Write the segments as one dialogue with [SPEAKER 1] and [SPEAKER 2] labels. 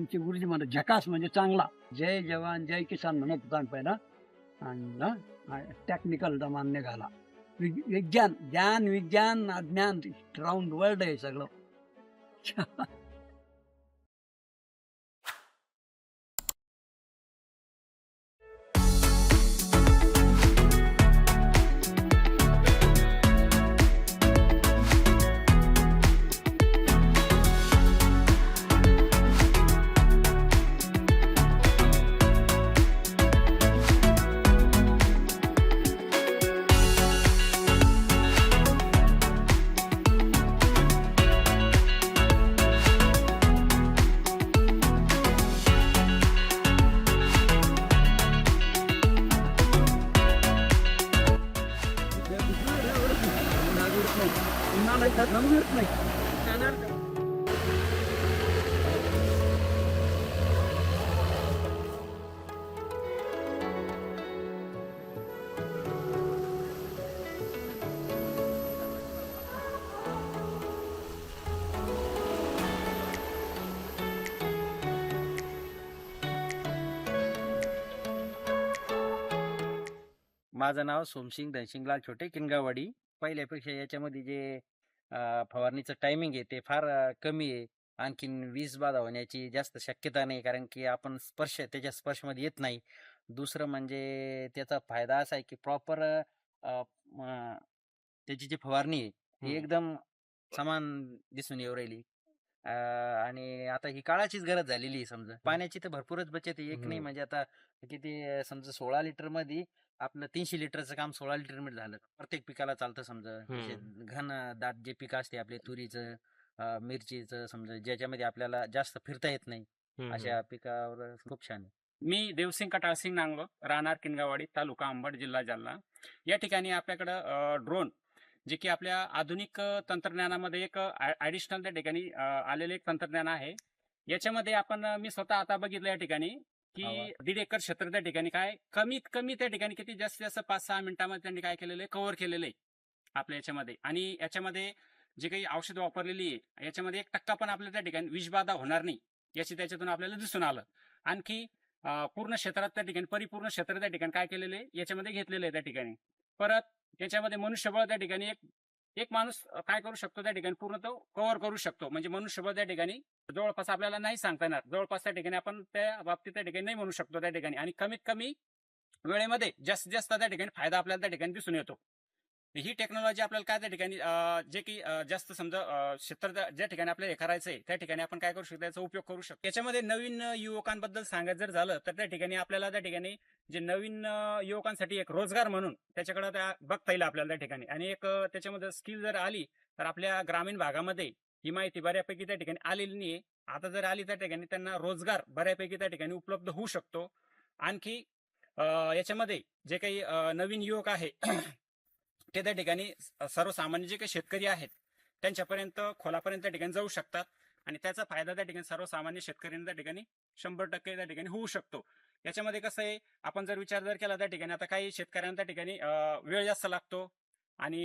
[SPEAKER 1] आमचे गुरुजी म्हणत झकास म्हणजे चांगला. जय जवान जय किसान म्हणत होता पहिला. आणि टेक्निकल मान्य घाला विज्ञान ज्ञान विज्ञान अज्ञान राऊंड वर्ल्ड आहे सगळं.
[SPEAKER 2] माझं नाव सोमसिंग धनसिंगलाल छोटे किनगावाडी पहिल्यापेक्षा याच्यामध्ये जे फवारणीचं टायमिंग आहे ते फार कमी आहे. आणखीन वीज बाधा होण्याची जास्त शक्यता नाही कारण की आपण स्पर्श त्याच्या स्पर्शमध्ये येत नाही. दुसरं म्हणजे त्याचा फायदा असा आहे की प्रॉपर त्याची जी फवारणी आहे ती. एकदम समान दिसून येऊ राहिली. आणि आता ही काळाचीच गरज झालेली आहे समजा. पाण्याची तर भरपूरच बचत आहे. एक नाही. म्हणजे आता किती समजा सोळा लिटरमध्ये आपलं तीनशे लिटरचं काम सोळा लिटरमध्ये झालं प्रत्येक पिकाला चालतं समजा. घन दाट जे पिकं असते आपले तुरीचं अं, मिरचीचं समजा ज्याच्यामध्ये आपल्याला जास्त फिरता येत नाही अशा पिकावर खूप छान आहे.
[SPEAKER 3] मी देवसिंग कटाळसिंग नांगलो राहणार किनगावाडी तालुका अंबड जिल्हा जालना. या ठिकाणी आपल्याकडं ड्रोन जे की आपल्या आधुनिक अ, तंत्रज्ञानामध्ये एक ॲडिशनल त्या ठिकाणी अ, आलेले एक तंत्रज्ञान आहे. याच्यामध्ये आपण अ, मी स्वतः आता बघितलं या ठिकाणी की दीड एकर क्षेत्र त्या ठिकाणी काय कमीत कमी त्या ठिकाणी किती? जास्तीत जास्त पाच सहा मिनिटांमध्ये त्यांनी काय केलेलं आहे? कव्हर केलेलं आहे आपल्या याच्यामध्ये. आणि याच्यामध्ये जे काही औषध वापरलेली आहे याच्यामध्ये एक टक्का पण आपल्या त्या ठिकाणी विषबाधा होणार नाही याची त्याच्यातून आपल्याला दिसून आलं. आणखी पूर्ण क्षेत्रात त्या ठिकाणी परिपूर्ण क्षेत्र त्या ठिकाणी काय केलेले आहे? याच्यामध्ये घेतलेलं आहे त्या ठिकाणी. परत याच्यामध्ये मनुष्यबळ त्या ठिकाणी एक एक माणूस काय करू शकतो त्या ठिकाणी? पूर्ण तो कव्हर करू शकतो. म्हणजे मनुष्यबळ त्या ठिकाणी जवळपास आपल्याला नाही सांगता येणार. जवळपास त्या ठिकाणी आपण त्या बाबतीत त्या ठिकाणी नाही म्हणू शकतो त्या ठिकाणी. आणि कमीत कमी वेळेमध्ये जास्तीत जास्त त्या ठिकाणी फायदा आपल्याला त्या ठिकाणी दिसून येतो. ही टेक्नॉलॉजी आपल्याला काय त्या ठिकाणी जे की जास्त समजा क्षेत्र ज्या- ठिकाणी आपल्याला हे करायचंय त्या ठिकाणी आपण काय करू शकतो याचा उपयोग करू शकतो. याच्यामध्ये नवीन युवकांबद्दल सांगायचं जर झालं तर त्या ठिकाणी आपल्याला त्या ठिकाणी जे नवीन युवकांसाठी एक रोजगार म्हणून त्याच्याकडे त्या बघता येईल आपल्याला त्या ठिकाणी. आणि एक त्याच्यामध्ये स्किल जर आली तर आपल्या ग्रामीण भागामध्ये ही माहिती बऱ्यापैकी त्या ठिकाणी आलेली नाही आता जर आली त्या ठिकाणी त्यांना रोजगार बऱ्यापैकी त्या ठिकाणी उपलब्ध होऊ शकतो. आणखी याच्यामध्ये जे काही नवीन युवक आहे ते त्या ठिकाणी सर्वसामान्य जे काही शेतकरी आहेत त्यांच्यापर्यंत खोलापर्यंत त्या ठिकाणी जाऊ शकतात आणि त्याचा फायदा त्या ठिकाणी सर्वसामान्य शेतकऱ्यांना त्या ठिकाणी शंभर टक्के त्या ठिकाणी होऊ शकतो याच्यामध्ये कसं आहे आपण जर विचार जर केला त्या ठिकाणी आता काही शेतकऱ्यांना त्या ठिकाणी वेळ जास्त लागतो आणि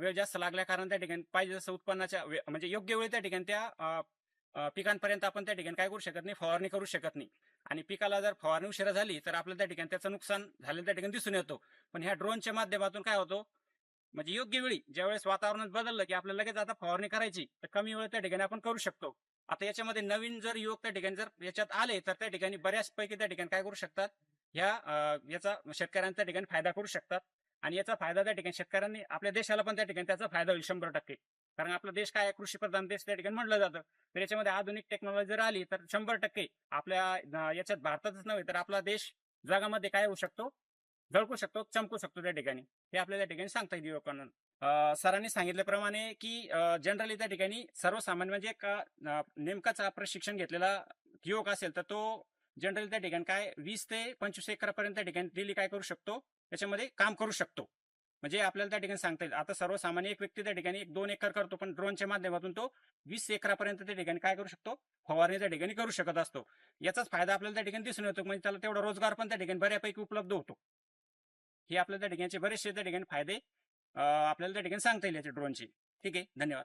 [SPEAKER 3] वेळ जास्त लागल्या कारण त्या ठिकाणी पाहिजे जसं उत्पन्नाच्या वे- म्हणजे योग्य वेळी त्या ठिकाणी त्या पिकांपर्यंत आपण त्या ठिकाणी काय करू शकत नाही फवारणी करू शकत नाही आणि पिकाला जर फवारणी उशिरा झाली तर आपल्याला त्या ठिकाणी त्याचं नुकसान झालेलं त्या ठिकाणी दिसून येतो पण ह्या ड्रोनच्या माध्यमातून काय होतो म्हणजे योग्य वेळी ज्यावेळेस वातावरणात बदललं की आपल्याला लगेच आता फवारणी करायची तर कमी वेळ त्या ठिकाणी आपण करू शकतो. आता याच्यामध्ये नवीन जर युवक त्या ठिकाणी जर याच्यात आले तर त्या ठिकाणी बऱ्याच पैकी त्या ठिकाणी काय करू शकतात? ह्या याचा शेतकऱ्यांचा ठिकाणी फायदा करू शकतात. आणि याचा फायदा त्या ठिकाणी शेतकऱ्यांनी आपल्या देशाला पण त्या ठिकाणी त्याचा फायदा होईल शंभर टक्के. कारण आपला देश काय आहे, कृषी प्रधान देश त्या ठिकाणी म्हटलं जातं. तर याच्यामध्ये आधुनिक टेक्नॉलॉजी जर आली तर शंभर टक्के आपल्या याच्यात भारतातच नव्हे तर आपला देश जगामध्ये काय होऊ शकतो? जळकू शकतो चमकू शकतो त्या ठिकाणी हे आपल्याला त्या ठिकाणी सांगता येईल लोकांना सरांनी सांगितल्याप्रमाणे की जनरली त्या ठिकाणी सर्वसामान्य म्हणजे एक नेमकाच प्रशिक्षण घेतलेला युवक असेल तर तो जनरली त्या ठिकाणी काय वीस ते पंचवीस एकरापर्यंत त्या ठिकाणी डेली काय करू शकतो त्याच्यामध्ये काम करू शकतो म्हणजे आपल्याला त्या ठिकाणी सांगता येईल आता सर्वसामान्य एक व्यक्ती त्या ठिकाणी एक दोन एकर करतो पण ड्रोनच्या माध्यमातून तो वीस एकरापर्यंत त्या ठिकाणी काय करू शकतो फवारणी त्या ठिकाणी करू शकत असतो याचाच फायदा आपल्याला त्या ठिकाणी दिसून येतो म्हणजे त्याला तेवढा रोजगार पण त्या ठिकाणी बऱ्यापैकी उपलब्ध होतो हे आपल्याला त्या ठिकाणचे बरेचसे त्या ठिकाणी फायदे अं, आपल्याला त्या ठिकाणी सांगता येईल याच्या ड्रोनचे ठीक आहे? धन्यवाद.